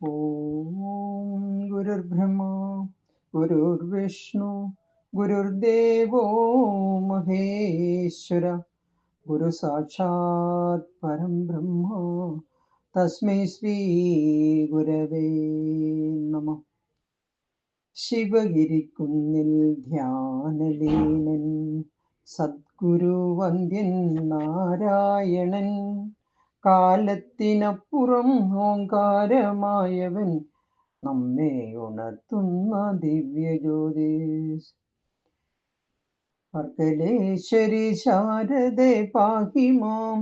ഓം ഗുരുർബ്രഹ്മ ഗുരുർവിഷ്ണു ഗുരുർദേവോ മഹേശ്വര. ഗുരു സാക്ഷാത് പരം ബ്രഹ്മ തസ്മൈ ശ്രീ ഗുരവേ നമ. ശിവഗിരിക്കുന്നിൽ ധ്യാനലീനൻ സദ്ഗുരു വന്ദ്യൻ നാരായണൻ കാലത്തിനപ്പുറം ഓങ്കാരമായവൻ നമ്മെ ഉണർത്തുന്ന ദിവ്യജ്യോതിസ് വർക്കലേശ്വരി ശാരദേ പാഹിമാം.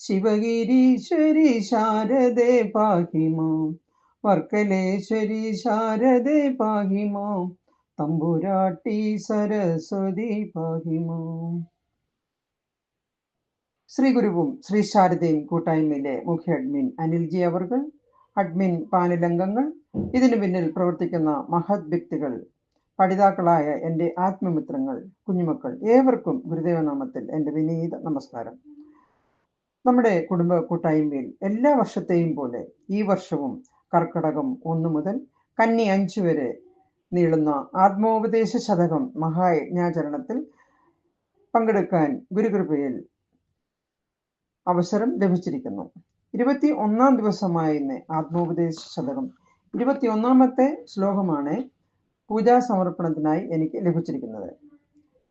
ശിവഗിരീശ്വരി ശാരദേ പാഹിമാം. വർക്കലേശ്വരി ശാരദേ പാഹിമാം. തമ്പുരാട്ടി സരസ്വതി പാഹി മാം ശ്രീ ഗുരുവും ശ്രീ ശാരദയും കൂട്ടായ്മയിലെ മുഖ്യ അഡ്മിൻ അനിൽജി അവർകൾ അഡ്മിൻ പാനലംഗങ്ങൾ ഇതിനു പിന്നിൽ പ്രവർത്തിക്കുന്ന മഹത് വ്യക്തികൾ പഠിതാക്കളായ എന്റെ ആത്മമിത്രങ്ങൾ കുഞ്ഞുമക്കൾ ഏവർക്കും ഗുരുദേവനാമത്തിൽ എന്റെ വിനീത നമസ്കാരം. നമ്മുടെ കുടുംബ കൂട്ടായ്മയിൽ എല്ലാ വർഷത്തെയും പോലെ ഈ വർഷവും കർക്കടകം ഒന്ന് മുതൽ കന്നി അഞ്ചു വരെ നീളുന്ന ആത്മോപദേശ ശതകം മഹായജ്ഞാചരണത്തിൽ പങ്കെടുക്കാൻ ഗുരുകൃപയിൽ അവസരം ലഭിച്ചിരിക്കുന്നു. ഇരുപത്തി ഒന്നാം ദിവസമായ ഇന്ന് ആത്മോപദേശ ശതകം. ഇരുപത്തി ഒന്നാമത്തെ ശ്ലോകമാണ് പൂജാ സമർപ്പണത്തിനായി എനിക്ക് ലഭിച്ചിരിക്കുന്നത്.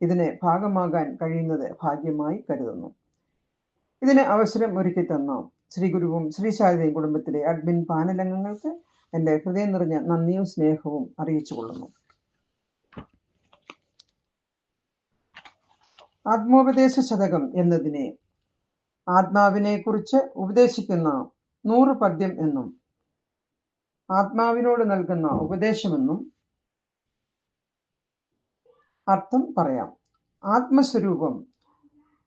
ഇതിന് ഭാഗമാകാൻ കഴിയുന്നത് ഭാഗ്യമായി കരുതുന്നു. ഇതിന് അവസരം ഒരുക്കി തന്ന ശ്രീ ഗുരുവും ശ്രീ ശാരദയും കുടുംബത്തിലെ അഡ്മിൻ പാനലംഗങ്ങൾക്ക് എന്റെ ഹൃദയം നിറഞ്ഞ നന്ദിയും സ്നേഹവും അറിയിച്ചു കൊള്ളുന്നു. ആത്മോപദേശ ശതകം എന്നതിനെ ആത്മാവിനെ കുറിച്ച് ഉപദേശിക്കുന്ന നൂറ് പദ്യം എന്നും ആത്മാവിനോട് നൽകുന്ന ഉപദേശമെന്നും അർത്ഥം പറയാം. ആത്മസ്വരൂപം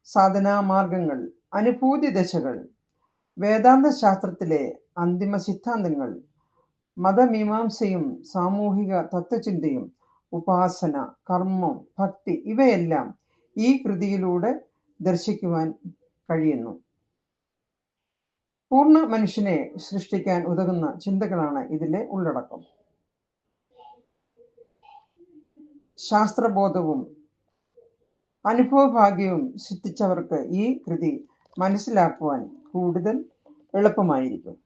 സാധനാമാർഗങ്ങൾ അനുഭൂതി ദശകൾ വേദാന്ത ശാസ്ത്രത്തിലെ അന്തിമ സിദ്ധാന്തങ്ങൾ മതമീമാംസയും സാമൂഹിക തത്വചിന്തയും ഉപാസന കർമ്മം ഭക്തി ഇവയെല്ലാം ഈ കൃതിയിലൂടെ ദർശിക്കുവാൻ കഴിയുന്നു. പൂർണ മനുഷ്യനെ സൃഷ്ടിക്കാൻ ഉതകുന്ന ചിന്തകളാണ് ഇതിലെ ഉള്ളടക്കം. ശാസ്ത്രബോധവും അനുഭവഭാഗ്യവും സിദ്ധിച്ചവർക്ക് ഈ കൃതി മനസ്സിലാക്കുവാൻ കൂടുതൽ എളുപ്പമായിരിക്കും.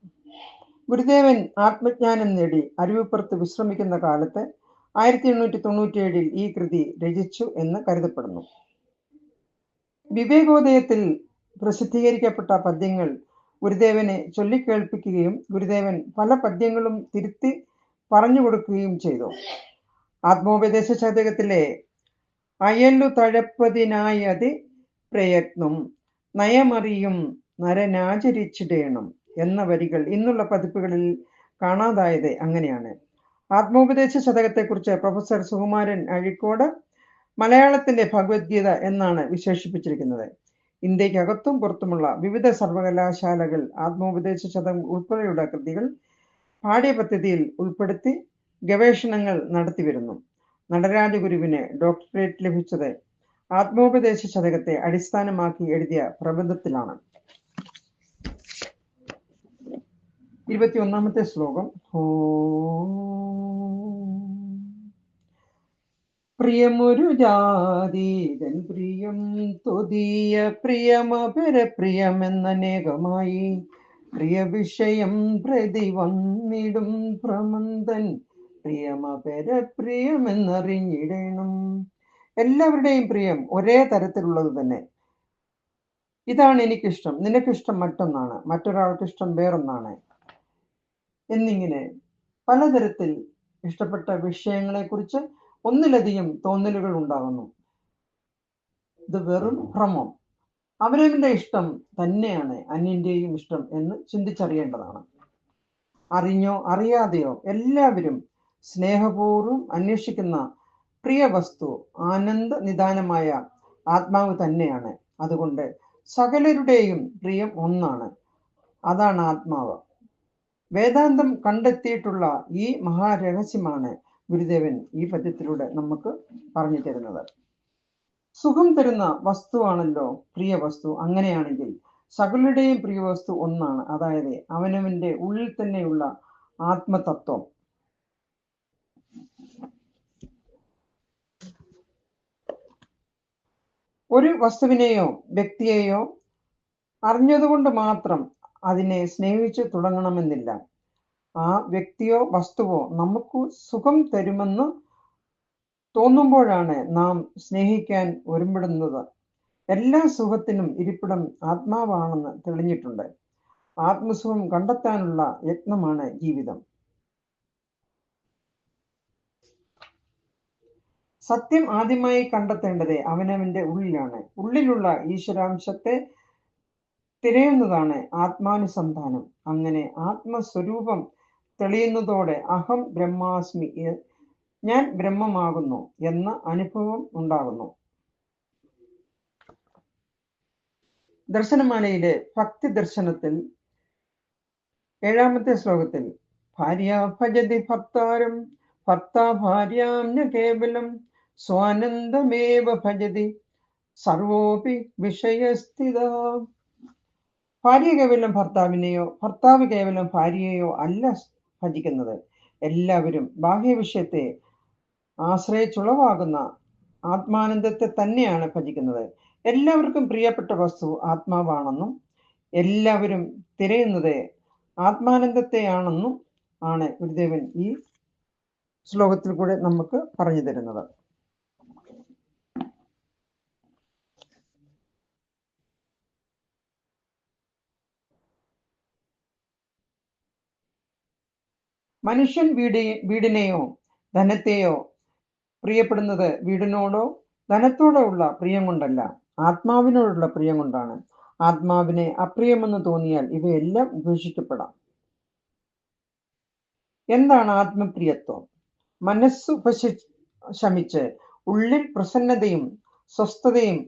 ഗുരുദേവൻ ആത്മജ്ഞാനം നേടി അരുവിപ്പുറത്ത് വിശ്രമിക്കുന്ന കാലത്ത് ആയിരത്തി എണ്ണൂറ്റി തൊണ്ണൂറ്റിയേഴിൽ ഈ കൃതി രചിച്ചു എന്ന് കരുതപ്പെടുന്നു. വിവേകോദയത്തിൽ പ്രസിദ്ധീകരിക്കപ്പെട്ട പദ്യങ്ങൾ ഗുരുദേവനെ ചൊല്ലിക്കേൾപ്പിക്കുകയും ഗുരുദേവൻ പല പദ്യങ്ങളും തിരുത്തി പറഞ്ഞു കൊടുക്കുകയും ചെയ്തു. ആത്മോപദേശ ശതകത്തിലെ അയലു തഴപ്പതിനായതി പ്രയത്നം നയമറിയും നരനാചരിച്ചിടേണം എന്ന വരികൾ ഇന്നുള്ള പതിപ്പുകളിൽ കാണാതായത് അങ്ങനെയാണ്. ആത്മോപദേശ ശതകത്തെക്കുറിച്ച് പ്രൊഫസർ സുകുമാരൻ അഴിക്കോട് മലയാളത്തിന്റെ ഭഗവത്ഗീത എന്നാണ് വിശേഷിപ്പിച്ചിരിക്കുന്നത്. ഇന്ത്യക്കകത്തും പുറത്തുമുള്ള വിവിധ സർവകലാശാലകൾ ആത്മോപദേശ ശതം ഉൾപ്പെടെയുള്ള കൃതികൾ പാഠ്യപദ്ധതിയിൽ ഉൾപ്പെടുത്തി ഗവേഷണങ്ങൾ നടത്തിവരുന്നു നടരാജഗുരുവിന് ഡോക്ടറേറ്റ് ലഭിച്ചത് ആത്മോപദേശ ശതകത്തെ അടിസ്ഥാനമാക്കി എഴുതിയ പ്രബന്ധത്തിലാണ്. ഇരുപത്തി ഒന്നാമത്തെ ശ്ലോകം. ഓ പ്രിയമൊരു ജാതീതൻ പ്രിയം തൊതിയ പ്രിയമപര എന്നനേകമായി പ്രിയ വിഷയം പ്രതി വന്നിടും പ്രമന്തൻ. പ്രിയമപര പ്രിയമെന്നറിഞ്ഞിടണം. എല്ലാവരുടെയും പ്രിയം ഒരേ തരത്തിലുള്ളത് തന്നെ. ഇതാണ് എനിക്കിഷ്ടം. നിനക്കിഷ്ടം മറ്റൊന്നാണ്. മറ്റൊരാൾക്കിഷ്ടം വേറൊന്നാണ്. എന്നിങ്ങനെ പലതരത്തിൽ ഇഷ്ടപ്പെട്ട വിഷയങ്ങളെക്കുറിച്ച് ഒന്നിലധികം തോന്നലുകൾ ഉണ്ടാകുന്നു. ഇത് വെറും ഭ്രമം. അവനവന്റെ ഇഷ്ടം തന്നെയാണ് അന്യന്റെയും ഇഷ്ടം എന്ന് ചിന്തിച്ചറിയേണ്ടതാണ്. അറിഞ്ഞോ അറിയാതെയോ എല്ലാവരും സ്നേഹപൂർവം അന്വേഷിക്കുന്ന പ്രിയ വസ്തു ആനന്ദ നിദാനമായ ആത്മാവ് തന്നെയാണ്. അതുകൊണ്ട് സകലരുടെയും പ്രിയം ഒന്നാണ്. അതാണ് ആത്മാവ്. വേദാന്തം കണ്ടെത്തിയിട്ടുള്ള ഈ മഹാരഹസ്യമാണ് ഗുരുദേവൻ ഈ പദ്യത്തിലൂടെ നമുക്ക് പറഞ്ഞു തരുന്നത്. സുഖം തരുന്ന വസ്തുവാണല്ലോ പ്രിയ വസ്തു. അങ്ങനെയാണെങ്കിൽ സകലുടെയും പ്രിയ വസ്തു ഒന്നാണ്. അതായത് അവനവന്റെ ഉള്ളിൽ തന്നെയുള്ള ആത്മതത്വം. ഒരു വസ്തുവിനെയോ വ്യക്തിയെയോ അറിഞ്ഞതുകൊണ്ട് മാത്രം അതിനെ സ്നേഹിച്ചു തുടങ്ങണമെന്നില്ല. ആ വ്യക്തിയോ വസ്തുവോ നമുക്ക് സുഖം തരുമെന്ന് തോന്നുമ്പോഴാണ് നാം സ്നേഹിക്കാൻ ഒരുമ്പെടുന്നത്. എല്ലാ സുഖത്തിനും ഇരിപ്പിടം ആത്മാവാണെന്ന് തെളിഞ്ഞിട്ടുണ്ട്. ആത്മസുഖം കണ്ടെത്താനുള്ള യത്നമാണ് ജീവിതം. സത്യം ആദ്യമായി കണ്ടെത്തേണ്ടത് അവനവന്റെ ഉള്ളിലാണ്. ഉള്ളിലുള്ള ഈശ്വരാംശത്തെ തിരയുന്നതാണ് ആത്മാനുസന്ധാനം. അങ്ങനെ ആത്മസ്വരൂപം തെളിയുന്നതോടെ അഹം ബ്രഹ്മാസ്മി ഞാൻ ബ്രഹ്മമാകുന്നു എന്ന അനുഭവം ഉണ്ടാകുന്നു. ദർശനമാലയിലെ ഭക്തി ദർശനത്തിൽ ഏഴാമത്തെ ശ്ലോകത്തിൽ ഭാര്യ ഭജതി ഭർത്താരം ഭർത്ത ഭാര്യാം കേവലം സ്വാനന്ദമേവ ഭജതി സർവോപി വിഷയസ്ഥിത. ഭാര്യ കേവലം ഭർത്താവിനെയോ ഭർത്താവ് കേവലം ഭാര്യയെയോ അല്ല ഭജിക്കുന്നത്. എല്ലാവരും ബാഹ്യ വിഷയത്തെ ആശ്രയിച്ചുളവാകുന്ന ആത്മാനന്ദത്തെ തന്നെയാണ് ഭജിക്കുന്നത്. എല്ലാവർക്കും പ്രിയപ്പെട്ട വസ്തു ആത്മാവാണെന്നും എല്ലാവരും തിരയുന്നത് ആത്മാനന്ദത്തെയാണെന്നും ആണ് ഗുരുദേവൻ ഈ ശ്ലോകത്തിൽ കൂടെ നമുക്ക് പറഞ്ഞു തരുന്നത്. മനുഷ്യൻ വീട് വീടിനെയോ ധനത്തെയോ പ്രിയപ്പെടുന്നത് വീടിനോടോ ധനത്തോടോ ഉള്ള പ്രിയം കൊണ്ടല്ല ആത്മാവിനോടുള്ള പ്രിയം കൊണ്ടാണ്. ആത്മാവിനെ അപ്രിയമെന്ന് തോന്നിയാൽ ഇവയെല്ലാം ഉപേക്ഷിക്കപ്പെടാം. എന്താണ് ആത്മപ്രിയത്വം? മനസ്സ് ഉപശി ശമിച്ച് ഉള്ളിൽ പ്രസന്നതയും സ്വസ്ഥതയും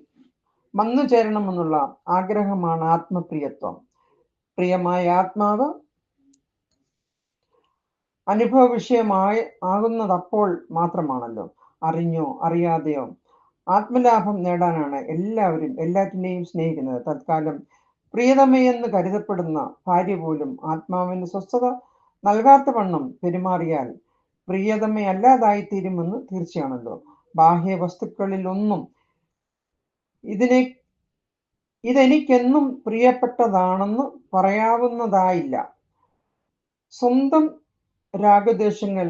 വന്നു ചേരണമെന്നുള്ള ആഗ്രഹമാണ് ആത്മപ്രിയത്വം. പ്രിയമായ ആത്മാവ് അനുഭവ വിഷയമായി ആകുന്നതപ്പോൾ മാത്രമാണല്ലോ. അറിഞ്ഞോ അറിയാതെയോ ആത്മലാഭം നേടാനാണ് എല്ലാവരും എല്ലാറ്റിനെയും സ്നേഹിക്കുന്നത്. തത്കാലം പ്രിയതമയെന്ന് കരുതപ്പെടുന്ന ഭാര്യ പോലും ആത്മാവിന് സ്വസ്ഥത നൽകാത്ത വണ്ണം പെരുമാറിയാൽ പ്രിയതമയല്ലാതായി തീരുമെന്ന് തീർച്ചയാണല്ലോ. ബാഹ്യ വസ്തുക്കളിൽ ഒന്നും ഇതിനെ ഇതെനിക്കെന്നും പ്രിയപ്പെട്ടതാണെന്ന് പറയാവുന്നതായില്ല. സ്വന്തം രാഗദ്വേഷങ്ങൾ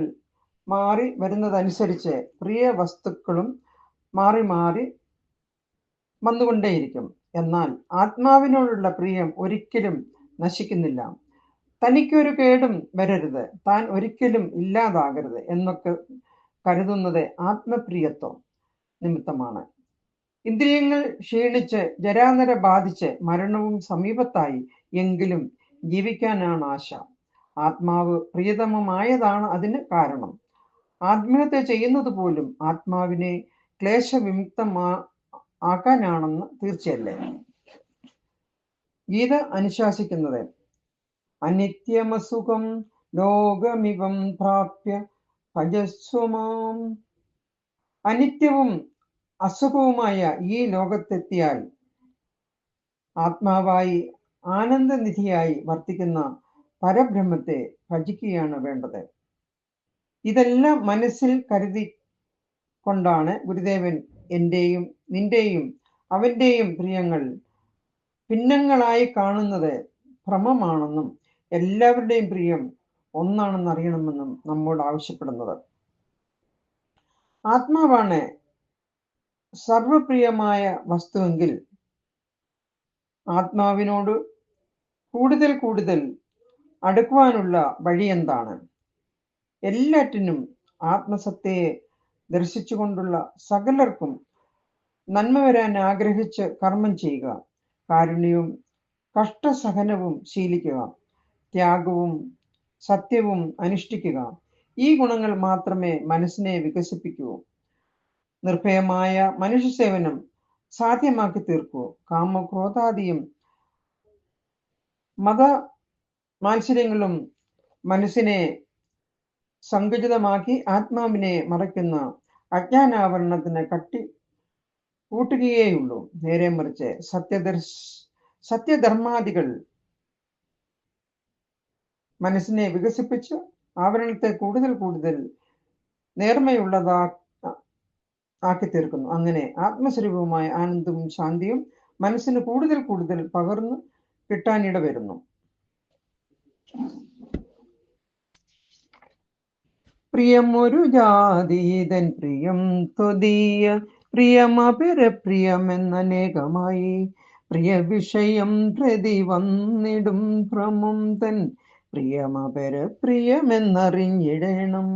മാറി വരുന്നതനുസരിച്ച് പ്രിയ വസ്തുക്കളും മാറി മാറി വന്നുകൊണ്ടേയിരിക്കും. എന്നാൽ ആത്മാവിനോടുള്ള പ്രിയം ഒരിക്കലും നശിക്കുന്നില്ല. തനിക്കൊരു കേടും വരരുത്. താൻ ഒരിക്കലും ഇല്ലാതാകരുത് എന്നൊക്കെ കരുതുന്നത് ആത്മപ്രിയത്വം നിമിത്തമാണ്. ഇന്ദ്രിയങ്ങൾ ക്ഷീണിച്ച് ജരാനര ബാധിച്ച് മരണവും സമീപത്തായി എങ്കിലും ജീവിക്കാനാണ് ആശ. ആത്മാവ് പ്രിയതമമായതാണ് അതിന് കാരണം. ആത്മീയത്തെ ചെയ്യുന്നത് പോലും ആത്മാവിനെ ക്ലേശവിമുക്തമാ ആക്കാനാണെന്ന് തീർച്ചയല്ലേ? ഗീത അനുശാസിക്കുന്നത് അനിത്യമസുഖം ലോകമിവം പ്രാപ്യ ഭജസ്വമാം അനിത്യവും അസുഖവുമായ ഈ ലോകത്തെത്തിയാൽ ആത്മാവായി ആനന്ദനിധിയായി വർത്തിക്കുന്ന പരബ്രഹ്മത്തെ ഭജിക്കുകയാണ് വേണ്ടത്. ഇതെല്ലാം മനസ്സിൽ കരുതി കൊണ്ടാണ് ഗുരുദേവൻ എന്റെയും നിന്റെയും അവന്റെയും പ്രിയങ്ങൾ ഭിന്നങ്ങളായി കാണുന്നത് ഭ്രമമാണെന്നും എല്ലാവരുടെയും പ്രിയം ഒന്നാണെന്ന് അറിയണമെന്നും നമ്മോട് ആവശ്യപ്പെടുന്നത്. ആത്മാവാണ് സർവപ്രിയമായ വസ്തുവെങ്കിൽ ആത്മാവിനോട് കൂടുതൽ കൂടുതൽ അടുക്കുവാനുള്ള വഴി എന്താണ് എല്ലാറ്റിനും ആത്മസത്തയെ ദർശിച്ചുകൊണ്ടുള്ള സകലർക്കും നന്മ വരാൻ ആഗ്രഹിച്ച് കർമ്മം ചെയ്യുക. കാരുണ്യവും കഷ്ടസഹനവും ശീലിക്കുക. ത്യാഗവും സത്യവും അനുഷ്ഠിക്കുക. ഈ ഗുണങ്ങൾ മാത്രമേ മനസ്സിനെ വികസിപ്പിക്കൂ. നിർഭയമായ മനുഷ്യ സേവനം സാധ്യമാക്കി തീർക്കൂ കാമക്രോധാദിയും മത മാത്സര്യങ്ങളും മനസ്സിനെ സങ്കുചിതമാക്കി ആത്മാവിനെ മറയ്ക്കുന്ന അജ്ഞാനാവരണത്തിന് കട്ടി കൂട്ടുകയേയുള്ളൂ. നേരെ മറിച്ച് സത്യദർശ സത്യധർമാദികൾ മനസ്സിനെ വികസിപ്പിച്ച് ആവരണത്തെ കൂടുതൽ കൂടുതൽ നേർമയുള്ളതാ ആക്കി തീർക്കുന്നു അങ്ങനെ ആത്മസ്വരൂപമായ ആനന്ദവും ശാന്തിയും മനസ്സിന് കൂടുതൽ കൂടുതൽ പകർന്ന് കിട്ടാനിട വരുന്നു പ്രിയമൊരു ജാതീതൻ പ്രിയം ത്വതീയ പ്രിയമപര പ്രിയമെന്നനേകമായി പ്രിയ വിഷയം പ്രതി വന്നിടും ഭ്രമം തൻ പ്രിയമപരപ്രിയമെന്നറിഞ്ഞിടണം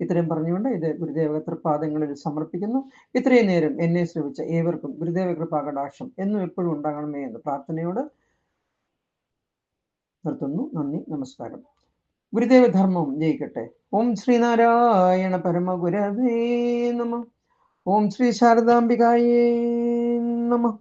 ഇത്രയും പറഞ്ഞുകൊണ്ട് ഇത് ഗുരുദേവ കൃപാദങ്ങളിൽ സമർപ്പിക്കുന്നു. ഇത്രയും നേരം എന്നെ ശ്രമിച്ച ഏവർക്കും ഗുരുദേവ കൃപാകടാക്ഷം എന്നും എപ്പോഴും ഉണ്ടാകണമേ എന്ന് പ്രാർത്ഥനയോട് നിർത്തുന്നു. നന്ദി നമസ്കാരം. ഗുരുദേവ ധർമ്മം ജയിക്കട്ടെ. ഓം ശ്രീനാരായണ പരമഗുരവേ നമ. ഓം ശ്രീ ശാരദാംബികായേ നമ.